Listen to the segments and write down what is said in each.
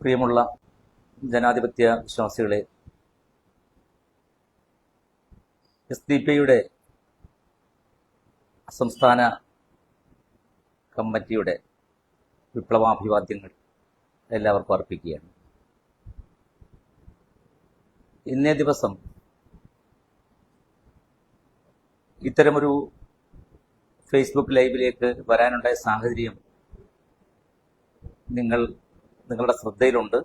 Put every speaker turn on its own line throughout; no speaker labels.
പ്രിയമുള്ള ജനാധിപത്യ വിശ്വാസികളെ എസ് ഡി പിയുടെ സംസ്ഥാന കമ്മിറ്റിയുടെ വിപ്ലവാഭിവാദ്യങ്ങൾ എല്ലാവർക്കും അർപ്പിക്കുകയാണ്. ഇന്നേ ദിവസം ഇത്തരമൊരു ഫേസ്ബുക്ക് ലൈവിലേക്ക് വരാനുണ്ടായ സാഹചര്യം നിങ്ങൾ നിങ്ങളുടെ ശ്രദ്ധയിലുണ്ട്.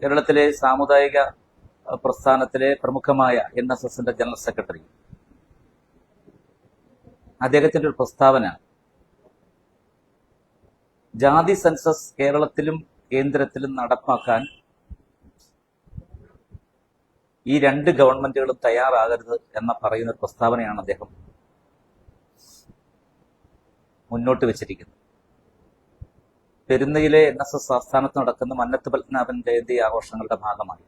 കേരളത്തിലെ സാമുദായിക പ്രസ്ഥാനത്തിലെ പ്രമുഖമായ എൻ എസ് എസിന്റെ ജനറൽ സെക്രട്ടറി. അദ്ദേഹത്തിന്റെ ഒരു പ്രസ്താവന. ജാതി സെൻസസ് കേരളത്തിലും കേന്ദ്രത്തിലും നടപ്പാക്കാൻ ഈ രണ്ട് ഗവൺമെന്റുകളും തയ്യാറാകരുത് എന്ന പറയുന്ന പ്രസ്താവനയാണ് അദ്ദേഹം മുന്നോട്ട് വെച്ചിരിക്കുന്നത്. പെരുന്നയിലെ എൻ എസ് എസ് ആസ്ഥാനത്ത് നടക്കുന്ന മന്നത്ത് പത്മനാഭൻ ജയന്തി ആഘോഷങ്ങളുടെ ഭാഗമായി.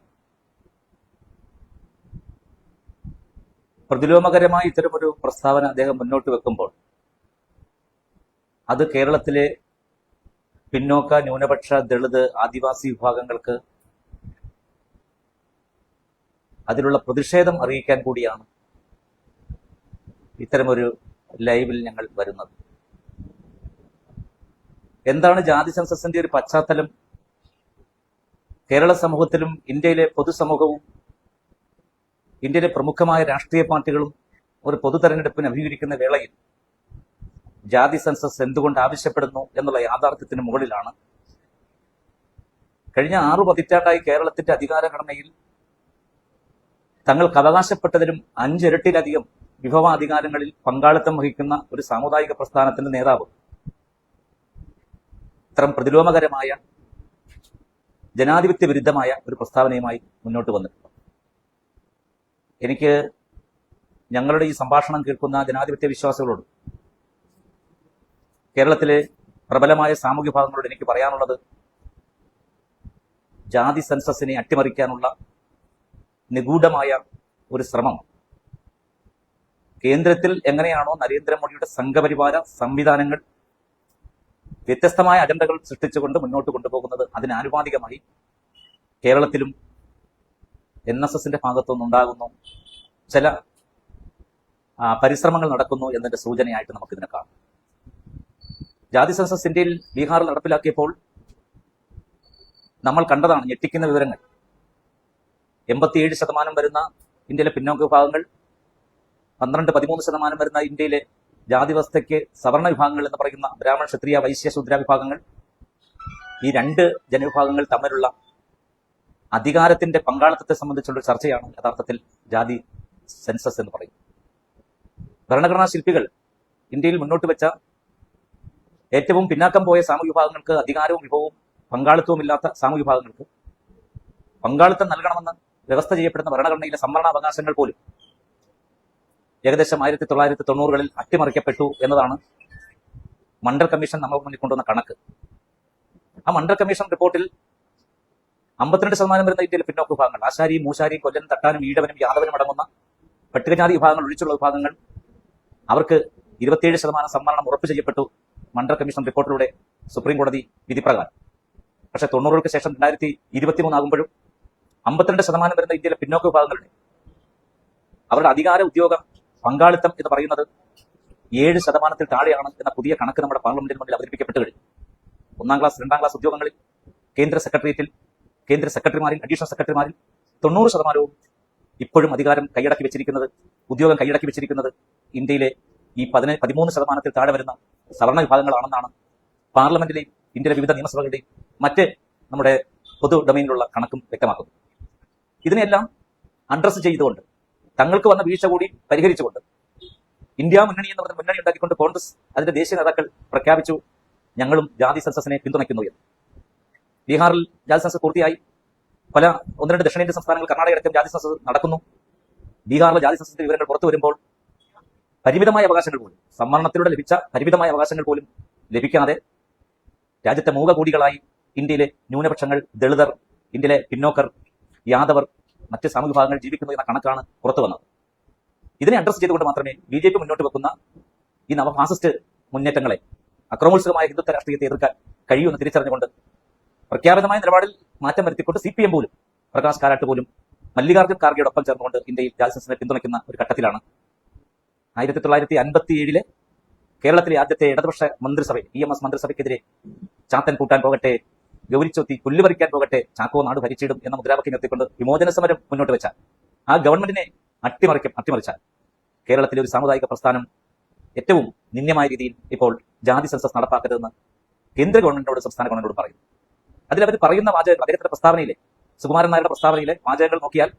പ്രതിലോമകരമായി ഇത്തരമൊരു പ്രസ്താവന അദ്ദേഹം മുന്നോട്ട് വെക്കുമ്പോൾ അത് കേരളത്തിലെ പിന്നോക്ക ന്യൂനപക്ഷ ദളിത് ആദിവാസി വിഭാഗങ്ങൾക്ക് അതിലുള്ള പ്രതിഷേധം അറിയിക്കാൻ കൂടിയാണ് ഇത്തരമൊരു ലൈവിൽ ഞങ്ങൾ വരുന്നത്. എന്താണ് ജാതി സെൻസസിന്റെ ഒരു പശ്ചാത്തലം? കേരള സമൂഹത്തിലും ഇന്ത്യയിലെ പൊതുസമൂഹവും ഇന്ത്യയിലെ പ്രമുഖമായ രാഷ്ട്രീയ പാർട്ടികളും ഒരു പൊതു തെരഞ്ഞെടുപ്പിന് അഭിമുഖീകരിക്കുന്ന വേളയിൽ ജാതി സെൻസസ് എന്തുകൊണ്ട് ആവശ്യപ്പെടുന്നു എന്നുള്ള യാഥാർത്ഥ്യത്തിന് മുകളിലാണ്. കഴിഞ്ഞ ആറു പതിറ്റാണ്ടായി കേരളത്തിന്റെ അധികാരഘടനയിൽ തങ്ങൾക്ക് അവകാശപ്പെട്ടതിലും അഞ്ചിരട്ടിലധികം വിഭവാധികാരങ്ങളിൽ പങ്കാളിത്തം വഹിക്കുന്ന ഒരു സാമുദായിക പ്രസ്ഥാനത്തിന്റെ നേതാവ് ഇത്തരം പ്രതിലോമകരമായ ജനാധിപത്യ വിരുദ്ധമായ ഒരു പ്രസ്താവനയുമായി മുന്നോട്ട് വന്നിട്ടുണ്ട്. എനിക്ക് ഞങ്ങളുടെ ഈ സംഭാഷണം കേൾക്കുന്ന ജനാധിപത്യ വിശ്വാസികളോട് കേരളത്തിലെ പ്രബലമായ സാമൂഹ്യ ഭാഗങ്ങളോട് എനിക്ക് പറയാനുള്ളത് ജാതി സെൻസസിനെ അട്ടിമറിക്കാനുള്ള നിഗൂഢമായ ഒരു ശ്രമം കേന്ദ്രത്തിൽ എങ്ങനെയാണോ നരേന്ദ്രമോദിയുടെ സംഘപരിവാര സംവിധാനങ്ങൾ വ്യത്യസ്തമായ അജണ്ടകൾ സൃഷ്ടിച്ചുകൊണ്ട് മുന്നോട്ട് കൊണ്ടുപോകുന്നത് അതിനാനുപാതികമായി കേരളത്തിലും എൻ എസ് എസിന്റെ ഭാഗത്തുനിന്നുണ്ടാകുന്നു ചില പരിശ്രമങ്ങൾ നടക്കുന്നു എന്നതിന്റെ സൂചനയായിട്ട് നമുക്കിതിനെ കാണാം. ജാതി സെൻസസ് ഇന്ത്യയിൽ ബീഹാറിൽ നടപ്പിലാക്കിയപ്പോൾ നമ്മൾ കണ്ടതാണ് ഞെട്ടിക്കുന്ന വിവരങ്ങൾ. എൺപത്തിയേഴ് ശതമാനം വരുന്ന ഇന്ത്യയിലെ പിന്നോക്ക വിഭാഗങ്ങൾ പന്ത്രണ്ട് പതിമൂന്ന് ശതമാനം വരുന്ന ഇന്ത്യയിലെ ജാതി വ്യവസ്ഥയ്ക്ക് സവർണ വിഭാഗങ്ങൾ എന്ന് പറയുന്ന ബ്രാഹ്മണ ക്ഷത്രിയ വൈശ്യ ശൂദ്ര വിഭാഗങ്ങൾ ഈ രണ്ട് ജനവിഭാഗങ്ങൾ തമ്മിലുള്ള അധികാരത്തിന്റെ പങ്കാളിത്തത്തെ സംബന്ധിച്ചുള്ള ചർച്ചയാണ് യഥാർത്ഥത്തിൽ ജാതി സെൻസസ് എന്ന് പറയും ഭരണഘടനാ ശില്പികൾ ഇന്ത്യയിൽ മുന്നോട്ട് വെച്ച ഏറ്റവും പിന്നാക്കം പോയ സാമൂഹ്യ വിഭാഗങ്ങൾക്ക് അധികാരവും വിഭവവും പങ്കാളിത്തവും ഇല്ലാത്ത സാമൂഹ്യ വിഭാഗങ്ങൾക്ക് പങ്കാളിത്തം നൽകണമെന്ന് വ്യവസ്ഥ ചെയ്യപ്പെടുന്ന ഭരണഘടനയിലെ സംവരണ അവകാശങ്ങൾ പോലും ഏകദേശം ആയിരത്തി തൊള്ളായിരത്തി തൊണ്ണൂറുകളിൽ അട്ടിമറിക്കപ്പെട്ടു എന്നതാണ് മണ്ഡൽ കമ്മീഷൻ നമ്മൾ മുന്നിൽ കൊണ്ടുവന്ന കണക്ക്. ആ മണ്ഡൽ കമ്മീഷൻ റിപ്പോർട്ടിൽ അമ്പത്തിരണ്ട് ശതമാനം വരുന്ന ഇന്ത്യയിലെ പിന്നോക്ക വിഭാഗങ്ങൾ ആശാരി മൂശാരി കൊല്ലൻ തട്ടാനും ഈഴവനും യാദവനും അടങ്ങുന്ന പട്ടികജാതി വിഭാഗങ്ങൾ ഒഴിച്ചുള്ള വിഭാഗങ്ങൾ അവർക്ക് ഇരുപത്തിയേഴ് ശതമാനം സംവരണം ഉറപ്പ് ചെയ്യപ്പെട്ടു മണ്ഡൽ കമ്മീഷൻ റിപ്പോർട്ടിലൂടെ സുപ്രീം കോടതി വിധിപ്രകാരം. പക്ഷെ തൊണ്ണൂറുകൾക്ക് ശേഷം രണ്ടായിരത്തി ഇരുപത്തിമൂന്ന് ആകുമ്പോഴും അമ്പത്തിരണ്ട് ശതമാനം വരുന്ന ഇന്ത്യയിലെ പിന്നോക്ക വിഭാഗങ്ങളുടെ അവരുടെ അധികാര ഉദ്യോഗ പങ്കാളിത്തം എന്ന് പറയുന്നത് ഏഴ് ശതമാനത്തിൽ താഴെയാണ് എന്ന പുതിയ കണക്ക് നമ്മുടെ പാർലമെന്റിന് മുന്നിൽ അവതരിപ്പിക്കപ്പെട്ടു കഴിഞ്ഞു. ഒന്നാം ക്ലാസ് രണ്ടാം ക്ലാസ് ഉദ്യോഗങ്ങളിൽ കേന്ദ്ര സെക്രട്ടേറിയറ്റിൽ കേന്ദ്ര സെക്രട്ടറിമാരിൽ അഡീഷണൽ സെക്രട്ടറിമാരിൽ തൊണ്ണൂറ് ശതമാനവും ഇപ്പോഴും അധികാരം കൈയടക്കി വെച്ചിരിക്കുന്നത് ഉദ്യോഗം കൈയടക്കി വെച്ചിരിക്കുന്നത് ഇന്ത്യയിലെ ഈ പതിനെ പതിമൂന്ന് ശതമാനത്തിൽ താഴെ വരുന്ന സവർണ വിഭാഗങ്ങളാണെന്നാണ് പാർലമെന്റിലെയും ഇന്ത്യയിലെ വിവിധ നിയമസഭകളുടെയും മറ്റ് നമ്മുടെ പൊതു ഡൊമൈനിലുള്ള കണക്കും വ്യക്തമാക്കുന്നു ഇതിനെല്ലാം അഡ്രസ്സ് ചെയ്തുകൊണ്ട് തങ്ങൾക്ക് വന്ന വീഴ്ച കൂടി പരിഹരിച്ചുകൊണ്ട് ഇന്ത്യ മുന്നണി എന്ന് പറഞ്ഞ മുന്നണി ഉണ്ടാക്കിക്കൊണ്ട് കോൺഗ്രസ് അതിന്റെ ദേശീയ നേതാക്കൾ പ്രഖ്യാപിച്ചു ഞങ്ങളും ജാതി സെൻസസിനെ പിന്തുണയ്ക്കുന്നു എന്ന്. ബീഹാറിൽ ജാതി സെൻസസ് പൂർത്തിയായി. പല ഒന്ന് രണ്ട് ദക്ഷിണേന്ത്യൻ സംസ്ഥാനങ്ങൾ കർണാടക അടക്കം ജാതി സെൻസസ് നടക്കുന്നു. ബീഹാറിലെ ജാതി സെൻസസിന്റെ വിവരങ്ങൾ പുറത്തു വരുമ്പോൾ പരിമിതമായ അവകാശങ്ങൾ പോലും സംവരണത്തിലൂടെ ലഭിച്ച പരിമിതമായ അവകാശങ്ങൾ പോലും ലഭിക്കാതെ രാജ്യത്തെ മൂകകൂടികളായി ഇന്ത്യയിലെ ന്യൂനപക്ഷങ്ങൾ ദളിതർ ഇന്ത്യയിലെ പിന്നോക്കർ യാദവർ മറ്റ് സാമൂഹ്യ ഭാഗങ്ങൾ ജീവിക്കുന്നു എന്ന കണക്കാണ് പുറത്തു വന്നത്. ഇതിനെ അഡ്രസ് ചെയ്തുകൊണ്ട് മാത്രമേ ബി ജെ പി മുന്നോട്ട് വെക്കുന്ന ഈ നവഫാസിസ്റ്റ് മുന്നേറ്റങ്ങളെ അക്രമോത്സുകമായ ഹിന്ദുത്വ രാഷ്ട്രീയത്തെ എതിർക്കാൻ കഴിയുമെന്ന് തിരിച്ചറിഞ്ഞുകൊണ്ട് പ്രഖ്യാപിതമായ നിലപാടിൽ മാറ്റം വരുത്തിക്കൊണ്ട് സി പി എം പോലും പ്രകാശ് കാരാട്ട് പോലും മല്ലികാർജുൻ ഖാർഗെയോടൊപ്പം ചേർന്നുകൊണ്ട് ഇന്ത്യയിൽ രാജസിനെ പിന്തുണയ്ക്കുന്ന ഒരു ഘട്ടത്തിലാണ്. ആയിരത്തി തൊള്ളായിരത്തി അൻപത്തി ഏഴിലെ കേരളത്തിലെ ആദ്യത്തെ ഇടതുപക്ഷ മന്ത്രിസഭ ഇ എം എസ് മന്ത്രിസഭയ്ക്കെതിരെ ചാത്തൻ കൂട്ടാൻ പോകട്ടെ ഗൗരിച്ചൊത്തി പുല്ലുപറിക്കാൻ പോകട്ടെ ചാക്കോ നാട് ഭരിച്ചിടും എന്ന മുദ്രാവാക്യം എത്തിക്കൊണ്ട് വിമോചന സമരം മുന്നോട്ട് വെച്ചാൽ ആ ഗവൺമെന്റിനെ അട്ടിമറിക്കും അട്ടിമറിച്ചാൽ കേരളത്തിലെ ഒരു സാമുദായിക പ്രസ്ഥാനം ഏറ്റവും നിന്ദ്യമായ രീതിയിൽ ഇപ്പോൾ ജാതി സെൻസസ് നടപ്പാക്കരുതെന്ന് കേന്ദ്ര ഗവൺമെന്റിനോട് സംസ്ഥാന ഗവൺമെന്റിനോട് പറയുന്നു. അതിലവർ പറയുന്ന വാചകങ്ങൾ അദ്ദേഹത്തിന്റെ പ്രസ്താവനയിലെ സുകുമാരൻ നായരുടെ പ്രസ്താവനയിലെ വാചകങ്ങൾ നോക്കിയാൽ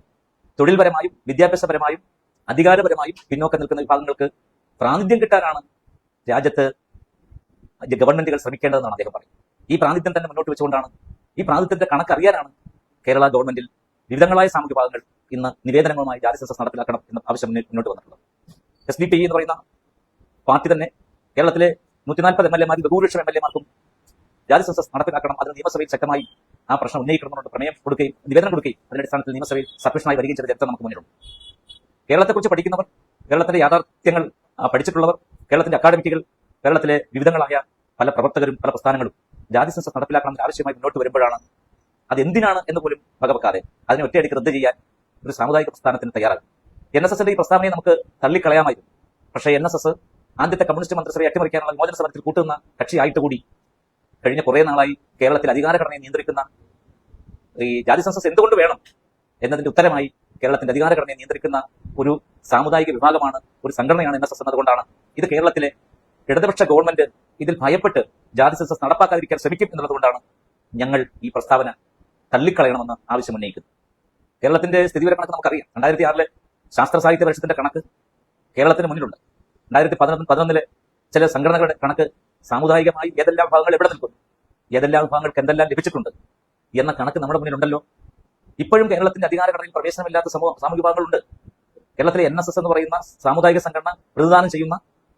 തൊഴിൽപരമായും വിദ്യാഭ്യാസപരമായും അധികാരപരമായും പിന്നോക്കം നിൽക്കുന്ന വിഭാഗങ്ങൾക്ക് പ്രാതിനിധ്യം കിട്ടാനാണ് രാജ്യത്ത് ഗവൺമെന്റുകൾ ശ്രമിക്കേണ്ടതെന്നാണ് അദ്ദേഹം പറയുന്നത്. ഈ പ്രാതിനിധ്യം തന്നെ മുന്നോട്ട് വെച്ചുകൊണ്ടാണ്. ഈ പ്രാതിനിധ്യത്തിന്റെ കണക്കറിയാനാണ് കേരള ഗവൺമെന്റിൽ വിവിധങ്ങളായ സാമൂഹ്യ വിഭാഗങ്ങൾ ഇന്ന് നിവേദനങ്ങളുമായി ജാതി സെൻസസ് നടപ്പിലാക്കണം എന്ന ആവശ്യം മുന്നോട്ട് വന്നിട്ടുള്ളത്. എസ് ഡി പി എന്ന് പറയുന്ന പാർട്ടി തന്നെ കേരളത്തിലെ നൂറ്റി നാൽപ്പത് എം എൽ എമാർ ബഹുഭൂരിഷം എം എൽ എമാർക്കും ജാതി സെൻസസ് നടപ്പിലാക്കണം അതിന് നിയമസഭയിൽ ശക്തമായി ആ പ്രശ്നം ഉന്നയിക്കണമെന്നുണ്ട് പ്രമേയം കൊടുക്കുകയും നിവേദനം കൊടുക്കുകയും അതിന്റെ അടിസ്ഥാനത്തിൽ നിയമസഭയിൽ സബ്മിഷനായി വരികയും ചെയ്ത ചരിത്രം നമുക്ക് മുന്നിലുണ്ട്. കേരളത്തെക്കുറിച്ച് പഠിക്കുന്നവർ കേരളത്തിന്റെ യാഥാർത്ഥ്യങ്ങൾ പഠിച്ചിട്ടുള്ളവർ കേരളത്തിന്റെ അക്കാഡമിക്കുകൾ കേരളത്തിലെ വിവിധങ്ങളായ പല പ്രവർത്തകരും പല പ്രസ്ഥാനങ്ങളും ജാതി സെൻസസ് നടപ്പിലാക്കണമെന്ന് ആവശ്യമായി മുന്നോട്ട് വരുമ്പോഴാണ് അത് എന്തിനാണ് എന്ന് പോലും വകവെക്കാതെ അതിനെ ഒറ്റയടിക്ക് റദ്ദ് ചെയ്യാൻ ഒരു സാമുദായിക പ്രസ്ഥാനത്തിന് തയ്യാറാകും. എൻ എസ് എസിന്റെ ഈ പ്രസ്താവനയെ നമുക്ക് തള്ളിക്കളയാമായിരുന്നു. പക്ഷേ എൻ എസ് എസ് ആദ്യത്തെ കമ്മ്യൂണിസ്റ്റ് മന്ത്രിസഭയെ അട്ടിമറിക്കാനുള്ള മോചന സമരത്തിൽ കൂട്ടുന്ന കക്ഷിയായിട്ട് കൂടി കഴിഞ്ഞ കുറേ നാളായി കേരളത്തിൽ അധികാരഘടനയെ നിയന്ത്രിക്കുന്ന ഈ ജാതി സെൻസസ് എന്തുകൊണ്ട് വേണം എന്നതിന്റെ ഉത്തരമായി കേരളത്തിന്റെ അധികാരഘടനയെ നിയന്ത്രിക്കുന്ന ഒരു സാമുദായിക വിഭാഗമാണ് ഒരു സംഘടനയാണ് എൻ എസ് എസ് എന്നതുകൊണ്ടാണ് ഇത് കേരളത്തിലെ ഇടതുപക്ഷ ഗവൺമെന്റ് ഇതിൽ ഭയപ്പെട്ട് ജാതി സെൻസസ് നടപ്പാക്കാതിരിക്കാൻ ശ്രമിക്കും എന്നുള്ളതുകൊണ്ടാണ് ഞങ്ങൾ ഈ പ്രസ്താവന തള്ളിക്കളയണമെന്ന് ആവശ്യം ഉന്നയിക്കുന്നത് കേരളത്തിന്റെ സ്ഥിതിവിവര കണക്ക് നമുക്കറിയാം. രണ്ടായിരത്തി ആറിലെ ശാസ്ത്ര സാഹിത്യ പരിഷത്തിന്റെ കണക്ക് കേരളത്തിന് മുന്നിലുണ്ട്. രണ്ടായിരത്തി പതിനൊന്ന് പതിനൊന്നിലെ ചില സംഘടനകളുടെ കണക്ക് സാമുദായികമായി ഏതെല്ലാം വിഭാഗങ്ങൾ എവിടെ നിൽക്കുന്നു ഏതെല്ലാം വിഭാഗങ്ങൾക്ക് എന്തെല്ലാം ലഭിച്ചിട്ടുണ്ട് എന്ന കണക്ക് നമ്മുടെ മുന്നിലുണ്ടല്ലോ. ഇപ്പോഴും കേരളത്തിന്റെ അധികാര അധികാരഘടനയിൽ പ്രവേശനമില്ലാത്ത സമൂഹ സാമൂഹിക വിഭാഗങ്ങളുണ്ട്. കേരളത്തിലെ എൻ എന്ന് പറയുന്ന സാമുദായിക സംഘടന പ്രതിദാനം ചെയ്യുന്ന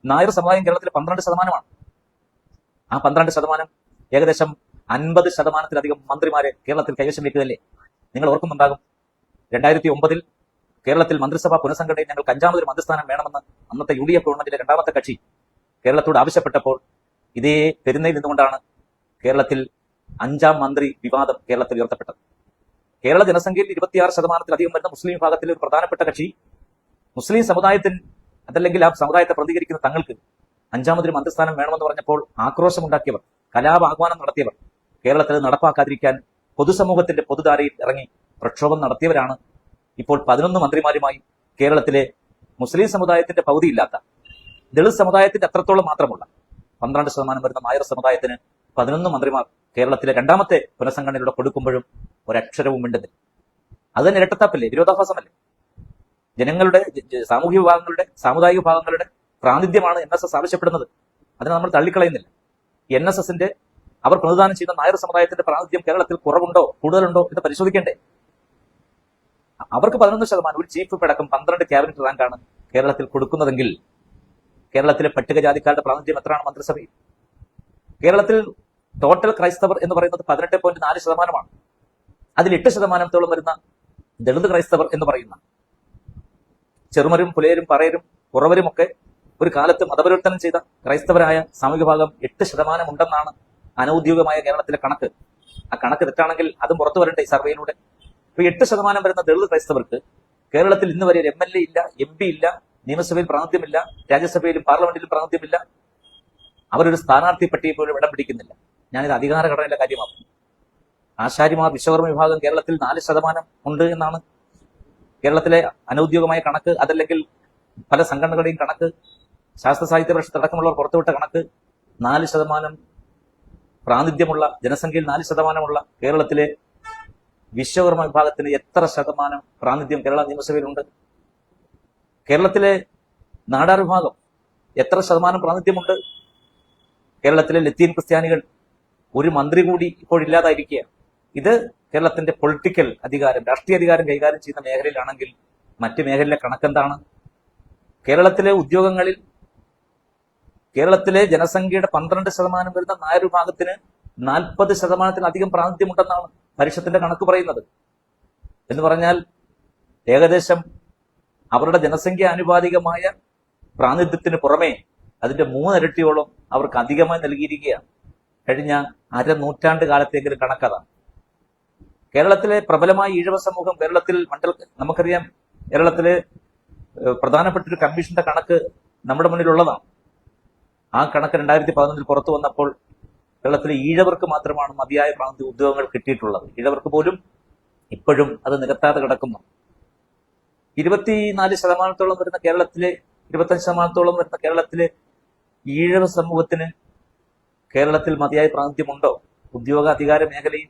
നായർ സമുദായം കേരളത്തിൽ പന്ത്രണ്ട് ശതമാനമാണ്. ആ പന്ത്രണ്ട് ശതമാനം ഏകദേശം അൻപത് ശതമാനത്തിലധികം മന്ത്രിമാരെ കേരളത്തിൽ കൈവശം വെക്കുകയല്ലേ നിങ്ങൾ ഓർക്കുന്നുണ്ടാകും. രണ്ടായിരത്തി ഒമ്പതിൽ കേരളത്തിൽ മന്ത്രിസഭാ പുനഃസംഘടനയിൽ ഞങ്ങൾക്ക് അഞ്ചാമതൊരു മന്ത്രിസ്ഥാനം വേണമെന്ന് അന്നത്തെ യു ഡി എഫ് ഗവൺമെന്റിന്റെ രണ്ടാമത്തെ കക്ഷി കേരളത്തോട് ആവശ്യപ്പെട്ടപ്പോൾ ഇതേ പെരുന്നയിൽ നിന്നുകൊണ്ടാണ് കേരളത്തിൽ അഞ്ചാം മന്ത്രി വിവാദം കേരളത്തിൽ ഉയർത്തപ്പെട്ടത്. കേരള ജനസംഖ്യയിൽ ഇരുപത്തിയാറ് ശതമാനത്തിലധികം വരുന്ന മുസ്ലിം വിഭാഗത്തിലെ ഒരു പ്രധാനപ്പെട്ട കക്ഷി മുസ്ലിം സമുദായത്തിന് അതല്ലെങ്കിൽ ആ സമുദായത്തെ പ്രതികരിക്കുന്ന തങ്ങൾക്ക് അഞ്ചാമതൊരു മന്ത്രിസ്ഥാനം വേണമെന്ന് പറഞ്ഞപ്പോൾ ആക്രോശമുണ്ടാക്കിയവർ കലാപ ആഹ്വാനം നടത്തിയവർ കേരളത്തിൽ നടപ്പാക്കാതിരിക്കാൻ പൊതുസമൂഹത്തിന്റെ പൊതുധാരയിൽ ഇറങ്ങി പ്രക്ഷോഭം നടത്തിയവരാണ് ഇപ്പോൾ പതിനൊന്ന് മന്ത്രിമാരുമായി കേരളത്തിലെ മുസ്ലിം സമുദായത്തിന്റെ പകുതിയില്ലാത്ത ദളിത് സമുദായത്തിന്റെ അത്രത്തോളം മാത്രമുള്ള പന്ത്രണ്ട് ശതമാനം വരുന്ന നായർ സമുദായത്തിന് പതിനൊന്ന് മന്ത്രിമാർ കേരളത്തിലെ രണ്ടാമത്തെ പുനഃസംഘടനയിലൂടെ കൊടുക്കുമ്പോഴും ഒരക്ഷരവും മിണ്ടുന്നില്ല. അത് തന്നെ ഇരട്ടത്താപ്പല്ലേ വിരോധാഭാസമല്ലേ? ജനങ്ങളുടെ സാമൂഹ്യ വിഭാഗങ്ങളുടെ സാമുദായിക വിഭാഗങ്ങളുടെ പ്രാതിനിധ്യമാണ് എൻ എസ് എസ് ആവശ്യപ്പെടുന്നത്. അതിനെ നമ്മൾ തള്ളിക്കളയുന്നില്ല. എൻ എസ് എസിന്റെ അവർ പ്രതിദാനം ചെയ്യുന്ന നായർ സമുദായത്തിന്റെ പ്രാതിനിധ്യം കേരളത്തിൽ കുറവുണ്ടോ കൂടുതലുണ്ടോ എന്ന് പരിശോധിക്കേണ്ടേ? അവർക്ക് പതിനൊന്ന് ശതമാനം ഒരു ചീഫ് അടക്കം പന്ത്രണ്ട് ക്യാബിനറ്റ് റാങ്കാണ് കേരളത്തിൽ കൊടുക്കുന്നതെങ്കിൽ കേരളത്തിലെ പട്ടികജാതിക്കാരുടെ പ്രാതിനിധ്യം എത്രയാണ് മന്ത്രിസഭയിൽ? കേരളത്തിൽ ടോട്ടൽ ക്രൈസ്തവർ എന്ന് പറയുന്നത് പതിനെട്ട് പോയിന്റ് നാല് ശതമാനമാണ്. അതിൽ എട്ട് ശതമാനത്തോളം വരുന്ന ദളിത് ക്രൈസ്തവർ എന്ന് പറയുന്ന ചെറുമരും പുലയരും പറയരും കുറവരുമൊക്കെ ഒരു കാലത്ത് മതപരിവർത്തനം ചെയ്ത ക്രൈസ്തവരായ സാമൂഹിക ഭാഗം എട്ട് ശതമാനം ഉണ്ടെന്നാണ് അനൌദ്യോഗികമായ കേരളത്തിലെ കണക്ക്. ആ കണക്ക് തെറ്റാണെങ്കിൽ അതും പുറത്തു വരട്ടെ ഈ സർവേയിലൂടെ? ഇപ്പൊ എട്ട് ശതമാനം വരുന്ന ദളിത് ക്രൈസ്തവർക്ക് കേരളത്തിൽ ഇന്ന് വരെ ഒരു എം എൽ എ ഇല്ല എം പി ഇല്ല നിയമസഭയിൽ പ്രാതിനിധ്യമില്ല രാജ്യസഭയിലും പാർലമെന്റിലും പ്രാതിനിധ്യമില്ല. അവരൊരു സ്ഥാനാർത്ഥി പട്ടികയിൽ പോലും ഇടം പിടിക്കുന്നില്ല. ഞാനിത് അധികാര ഘടനയിലെ കാര്യമാക്കും ആശാരിമാർ വിശ്വകർമ്മ വിഭാഗം കേരളത്തിൽ നാല് ശതമാനം ഉണ്ട് എന്നാണ് കേരളത്തിലെ അനൌദ്യോഗികമായ കണക്ക് അതല്ലെങ്കിൽ പല സംഘടനകളുടെയും കണക്ക് ശാസ്ത്ര സാഹിത്യ പരിഷത്ത് അടക്കമുള്ളവർ പുറത്തുവിട്ട കണക്ക് നാല് ശതമാനം പ്രാതിനിധ്യമുള്ള ജനസംഖ്യയിൽ നാല് ശതമാനമുള്ള കേരളത്തിലെ വിശ്വകർമ്മ വിഭാഗത്തിന് എത്ര ശതമാനം പ്രാതിനിധ്യം കേരള നിയമസഭയിലുണ്ട്? കേരളത്തിലെ നാടാർ വിഭാഗം എത്ര ശതമാനം പ്രാതിനിധ്യമുണ്ട്? കേരളത്തിലെ ലത്തീൻ ക്രിസ്ത്യാനികൾ ഒരു മന്ത്രി കൂടി ഇപ്പോഴില്ലാതായിരിക്കുക ഇത് കേരളത്തിന്റെ പൊളിറ്റിക്കൽ അധികാരം രാഷ്ട്രീയ അധികാരം കൈകാര്യം ചെയ്യുന്ന മേഖലയിലാണെങ്കിൽ മറ്റ് മേഖലയിലെ കണക്കെന്താണ് കേരളത്തിലെ ഉദ്യോഗങ്ങളിൽ കേരളത്തിലെ ജനസംഖ്യയുടെ പന്ത്രണ്ട് ശതമാനം വരുന്ന നായർ വിഭാഗത്തിന് നാൽപ്പത് ശതമാനത്തിലധികം പ്രാതിനിധ്യമുണ്ടെന്നാണ് പരിഷത്തിന്റെ കണക്ക് പറയുന്നത്. എന്ന് പറഞ്ഞാൽ ഏകദേശം അവരുടെ ജനസംഖ്യ ആനുപാതികമായ പ്രാതിനിധ്യത്തിന് പുറമെ അതിന്റെ മൂന്നിരട്ടിയോളം അവർക്ക് അധികമായി നൽകിയിരിക്കുകയാണ്. കഴിഞ്ഞ അര നൂറ്റാണ്ട് കാലത്തേക്കൊരു കണക്കതാണ്. കേരളത്തിലെ പ്രബലമായ ഈഴവ സമൂഹം കേരളത്തിൽ മണ്ഡൽ നമുക്കറിയാം കേരളത്തിലെ പ്രധാനപ്പെട്ട ഒരു കമ്മീഷന്റെ കണക്ക് നമ്മുടെ മുന്നിലുള്ളതാണ്. ആ കണക്ക് രണ്ടായിരത്തി പതിനൊന്നിൽ പുറത്തു വന്നപ്പോൾ കേരളത്തിലെ ഈഴവർക്ക് മാത്രമാണ് മതിയായ പ്രാന്തി ഉദ്യോഗങ്ങൾ കിട്ടിയിട്ടുള്ളത്. ഈഴവർക്ക് പോലും ഇപ്പോഴും അത് നികത്താതെ കിടക്കുന്നു. ഇരുപത്തിനാല് ശതമാനത്തോളം വരുന്ന കേരളത്തിലെ ഇരുപത്തഞ്ച് ശതമാനത്തോളം വരുന്ന കേരളത്തിലെ ഈഴവ സമൂഹത്തിന് കേരളത്തിൽ മതിയായ പ്രാതിനിധ്യമുണ്ടോ ഉദ്യോഗ അധികാര മേഖലയിൽ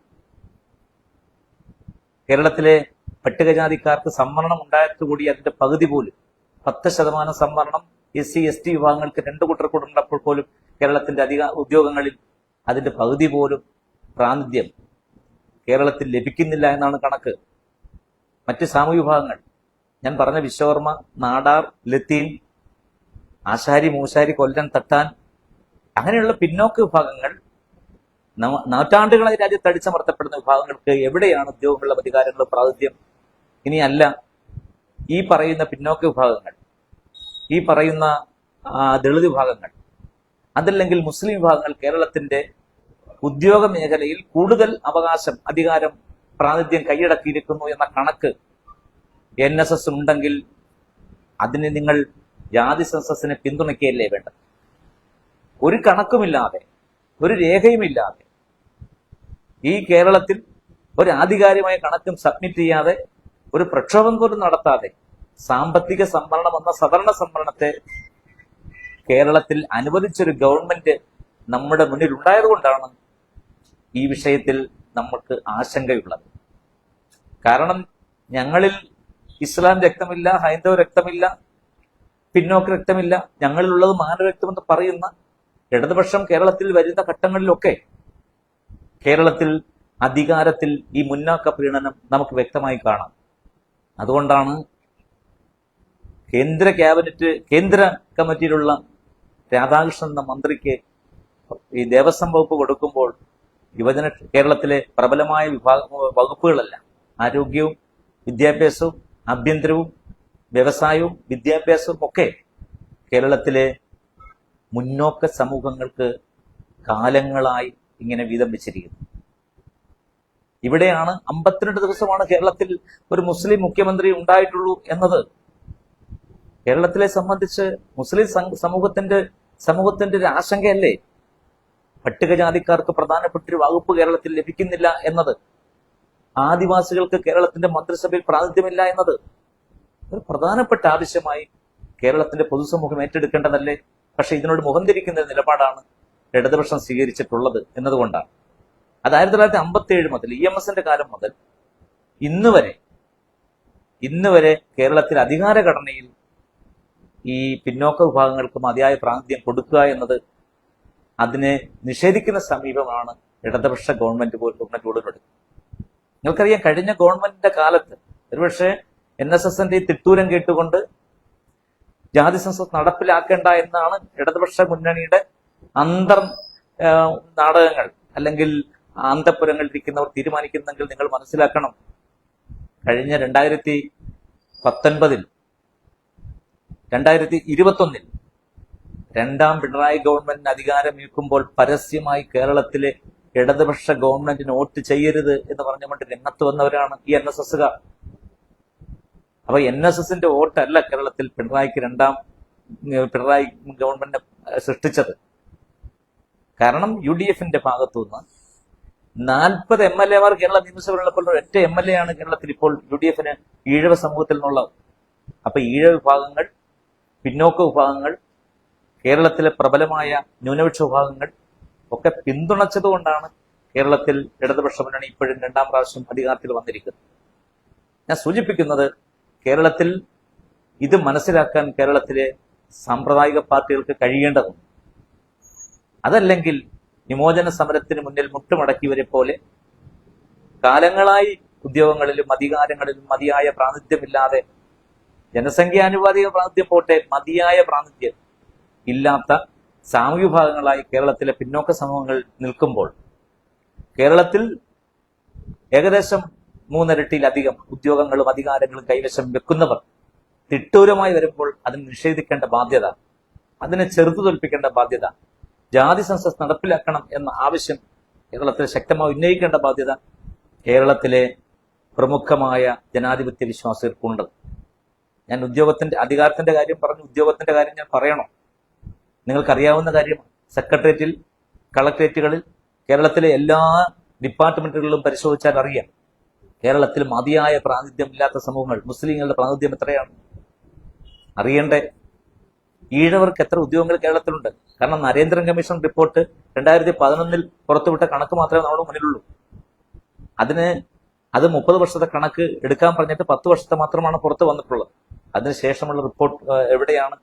കേരളത്തിലെ പട്ടികജാതിക്കാർക്ക് സംവരണം ഉണ്ടായിട്ടുകൂടി അതിന്റെ പകുതി പോലും പത്ത് ശതമാനം സംവരണം എസ് സി എസ് ടി വിഭാഗങ്ങൾക്ക് രണ്ടു കൂട്ടർക്കൂടെ ഉള്ളപ്പോൾ പോലും കേരളത്തിന്റെ അധിക ഉദ്യോഗങ്ങളിൽ അതിന്റെ പകുതി പോലും പ്രാതിനിധ്യം കേരളത്തിൽ ലഭിക്കുന്നില്ല എന്നാണ് കണക്ക്. മറ്റ് സാമൂഹ്യ വിഭാഗങ്ങൾ ഞാൻ പറഞ്ഞ വിശ്വകർമ്മ നാടാർ ലത്തീൻ ആശാരി മൂശാരി കൊല്ലൻ തട്ടാൻ അങ്ങനെയുള്ള പിന്നോക്ക വിഭാഗങ്ങൾ നൂറ്റാണ്ടുകളായി രാജ്യത്ത് അടിച്ചമർത്തപ്പെടുന്ന വിഭാഗങ്ങൾക്ക് എവിടെയാണ് ഉദ്യോഗങ്ങളും അധികാരങ്ങളും പ്രാതിനിധ്യം? ഇനിയല്ല ഈ പറയുന്ന പിന്നോക്ക വിഭാഗങ്ങൾ ഈ പറയുന്ന ദളിത് വിഭാഗങ്ങൾ അതല്ലെങ്കിൽ മുസ്ലിം വിഭാഗങ്ങൾ കേരളത്തിന്റെ ഉദ്യോഗ മേഖലയിൽ കൂടുതൽ അവകാശം അധികാരം പ്രാതിനിധ്യം കൈയടക്കിയിരിക്കുന്നു എന്ന കണക്ക് എൻ എസ് എസ് ഉണ്ടെങ്കിൽ അതിന് നിങ്ങൾ ജാതി സെൻസസിനെ പിന്തുണയ്ക്കുകയല്ലേ വേണ്ടത്? ഒരു കണക്കുമില്ലാതെ ഒരു രേഖയുമില്ലാതെ ഈ കേരളത്തിൽ ഒരു ആധികാരികമായ കണക്കും സബ്മിറ്റ് ചെയ്യാതെ ഒരു പ്രക്ഷോഭം പോലും നടത്താതെ സാമ്പത്തിക സംവരണം എന്ന സവർണ സംവരണത്തെ കേരളത്തിൽ അനുവദിച്ചൊരു ഗവൺമെന്റ് നമ്മുടെ മുന്നിൽ ഉണ്ടായതുകൊണ്ടാണ് ഈ വിഷയത്തിൽ നമുക്ക് ആശങ്കയുള്ളത്. കാരണം ഞങ്ങളിൽ ഇസ്ലാം രക്തമില്ല ഹൈന്ദവ രക്തമില്ല പിന്നോക്ക രക്തമില്ല ഞങ്ങളിലുള്ളത് മാനരക്തമെന്ന് പറയുന്ന ഇടതുപക്ഷം കേരളത്തിൽ വരുന്ന ഘട്ടങ്ങളിലൊക്കെ കേരളത്തിൽ അധികാരത്തിൽ ഈ മുന്നാക്ക പ്രീണനം നമുക്ക് വ്യക്തമായി കാണാം. അതുകൊണ്ടാണ് കേന്ദ്ര ക്യാബിനറ്റ് കേന്ദ്ര കമ്മിറ്റിയിലുള്ള രാധാകൃഷ്ണൻ എന്ന മന്ത്രിക്ക് ഈ ദേവസ്വം വകുപ്പ് കൊടുക്കുമ്പോൾ യുവജന കേരളത്തിലെ പ്രബലമായ വിഭാഗ വകുപ്പുകളല്ല. ആരോഗ്യവും വിദ്യാഭ്യാസവും ആഭ്യന്തരവും വ്യവസായവും വിദ്യാഭ്യാസവും ഒക്കെ കേരളത്തിലെ മുന്നോക്ക സമൂഹങ്ങൾക്ക് കാലങ്ങളായി ഇങ്ങനെ വീതം വെച്ചിരിക്കുന്നു ഇവിടെയാണ് അമ്പത്തിരണ്ട് ദിവസമാണ് കേരളത്തിൽ ഒരു മുസ്ലിം മുഖ്യമന്ത്രി ഉണ്ടായിട്ടുള്ളൂ എന്നത്. കേരളത്തിലെ സംബന്ധിച്ച് മുസ്ലിം സമൂഹത്തിന്റെ സമൂഹത്തിന്റെ ഒരു ആശങ്കയല്ലേ? പട്ടികജാതിക്കാർക്ക് പ്രധാനപ്പെട്ട ഒരു വകുപ്പ് കേരളത്തിൽ ലഭിക്കുന്നില്ല എന്നത്. ആദിവാസികൾക്ക് കേരളത്തിന്റെ മന്ത്രിസഭയിൽ പ്രാതിനിധ്യമില്ല എന്നത്. ഒരു പ്രധാനപ്പെട്ട ആവശ്യമായി കേരളത്തിന്റെ പൊതുസമൂഹം ഏറ്റെടുക്കേണ്ടതല്ലേ? പക്ഷെ ഇതിനോട് മുഖം തിരിക്കുന്ന നിലപാടാണ് ഇടതുപക്ഷം സ്വീകരിച്ചിട്ടുള്ളത് എന്നതുകൊണ്ടാണ്. അത് ആയിരത്തി തൊള്ളായിരത്തി അമ്പത്തി ഏഴ് മുതൽ ഇ എം എസിന്റെ കാലം മുതൽ ഇന്ന് വരെ ഇന്ന് വരെ കേരളത്തിൽ അധികാരഘടനയിൽ ഈ പിന്നോക്ക വിഭാഗങ്ങൾക്ക് മതിയായ പ്രാതിനിധ്യം കൊടുക്കുക എന്നത് അതിനെ നിഷേധിക്കുന്ന സമീപമാണ് ഇടതുപക്ഷ ഗവൺമെന്റ് പോലും ഗവൺമെന്റ് പോലും എടുക്കുന്നത് നിങ്ങൾക്കറിയാം കഴിഞ്ഞ ഗവൺമെന്റിന്റെ കാലത്ത് ഒരുപക്ഷെ എൻ എസ് എസിന്റെ തിട്ടൂരം കേട്ടുകൊണ്ട് ജാതി സെൻസസ് നടപ്പിലാക്കേണ്ട എന്നാണ് ഇടതുപക്ഷ മുന്നണിയുടെ അന്തർ നാടകങ്ങൾ അല്ലെങ്കിൽ അന്തപുരങ്ങളിൽ ഇരിക്കുന്നവർ തീരുമാനിക്കുന്നെങ്കിൽ നിങ്ങൾ മനസ്സിലാക്കണം. കഴിഞ്ഞ രണ്ടായിരത്തി പത്തൊൻപതിൽ രണ്ടായിരത്തി ഇരുപത്തൊന്നിൽ രണ്ടാം പിണറായി ഗവൺമെന്റിന് അധികാരമേൽക്കുമ്പോൾ പരസ്യമായി കേരളത്തിലെ ഇടതുപക്ഷ ഗവൺമെന്റിന് വോട്ട് ചെയ്യരുത് എന്ന് പറഞ്ഞുകൊണ്ട് രംഗത്ത് വന്നവരാണ് ഈ എൻ എസ് എസുകാർ അപ്പൊ എൻ എസ് എസിന്റെ വോട്ടല്ല കേരളത്തിൽ പിണറായിക്ക് രണ്ടാം പിണറായി ഗവൺമെന്റിനെ സൃഷ്ടിച്ചത്. കാരണം യു ഡി എഫിന്റെ ഭാഗത്തു നിന്ന് നാൽപ്പത് എം എൽ എമാർ കേരള നിയമസഭയിലുള്ളപ്പോൾ ഒറ്റ എം എൽ എ ആണ് കേരളത്തിൽ ഇപ്പോൾ യു ഡി എഫിന് ഈഴവ സമൂഹത്തിൽ നിന്നുള്ളത് അപ്പൊ ഈഴവ വിഭാഗങ്ങൾ പിന്നോക്ക വിഭാഗങ്ങൾ കേരളത്തിലെ പ്രബലമായ ന്യൂനപക്ഷ വിഭാഗങ്ങൾ ഒക്കെ പിന്തുണച്ചത് കൊണ്ടാണ് കേരളത്തിൽ ഇടതുപക്ഷ മുന്നണി ഇപ്പോഴും രണ്ടാം പ്രാവശ്യം അധികാരത്തിൽ വന്നിരിക്കുന്നത്. ഞാൻ സൂചിപ്പിക്കുന്നത് കേരളത്തിൽ ഇത് മനസ്സിലാക്കാൻ കേരളത്തിലെ സാമ്പ്രദായിക പാർട്ടികൾക്ക് കഴിയേണ്ടതുണ്ട്. അതല്ലെങ്കിൽ വിമോചന സമരത്തിന് മുന്നിൽ മുട്ടുമടക്കിയവരെ പോലെ കാലങ്ങളായി ഉദ്യോഗങ്ങളിലും അധികാരങ്ങളിലും മതിയായ പ്രാതിനിധ്യമില്ലാതെ ജനസംഖ്യാനുപാതിക പ്രാതിനിധ്യം പോട്ടെ മതിയായ പ്രാതിനിധ്യം ഇല്ലാത്ത സാമൂഹ്യ വിഭാഗങ്ങളായി കേരളത്തിലെ പിന്നോക്ക സമൂഹങ്ങൾ നിൽക്കുമ്പോൾ കേരളത്തിൽ ഏകദേശം മൂന്നിരട്ടിയിലധികം ഉദ്യോഗങ്ങളും അധികാരങ്ങളും കൈവശം വെക്കുന്നവർ തിട്ടൂരമായി വരുമ്പോൾ അതിനെ നിഷേധിക്കേണ്ട ബാധ്യത അതിനെ ചെറുത്തു തോൽപ്പിക്കേണ്ട ബാധ്യത ജാതി സെൻസസ് നടപ്പിലാക്കണം എന്ന ആവശ്യം കേരളത്തിൽ ശക്തമായി ഉന്നയിക്കേണ്ട ബാധ്യത കേരളത്തിലെ പ്രമുഖമായ ജനാധിപത്യ വിശ്വാസികൾക്കുണ്ട്. ഞാൻ ഉദ്യോഗത്തിന്റെ അധികാരത്തിന്റെ കാര്യം പറഞ്ഞു ഉദ്യോഗത്തിന്റെ കാര്യം ഞാൻ പറയണോ. നിങ്ങൾക്കറിയാവുന്ന കാര്യം സെക്രട്ടേറിയറ്റിൽ കളക്ട്രേറ്റുകളിൽ കേരളത്തിലെ എല്ലാ ഡിപ്പാർട്ട്മെന്റുകളിലും പരിശോധിച്ചാൽ അറിയാം. കേരളത്തിൽ മതിയായ പ്രാതിനിധ്യമില്ലാത്ത സമൂഹങ്ങൾ മുസ്ലിങ്ങളുടെ പ്രാതിനിധ്യം എത്രയാണ്? അറിയണ്ടേ? ഈഴവർക്ക് എത്ര ഉദ്യോഗങ്ങൾ കേരളത്തിലുണ്ട്? കാരണം നരേന്ദ്രൻ കമ്മീഷൻ റിപ്പോർട്ട് രണ്ടായിരത്തി പതിനൊന്നിൽ പുറത്തുവിട്ട കണക്ക് മാത്രമേ നമ്മുടെ മുന്നിലുള്ളൂ. അതിന് അത് മുപ്പത് വർഷത്തെ കണക്ക് എടുക്കാൻ പറഞ്ഞിട്ട് പത്ത് വർഷത്തെ മാത്രമാണ് പുറത്ത് വന്നിട്ടുള്ളത്. അതിനുശേഷമുള്ള റിപ്പോർട്ട് എവിടെയാണ്?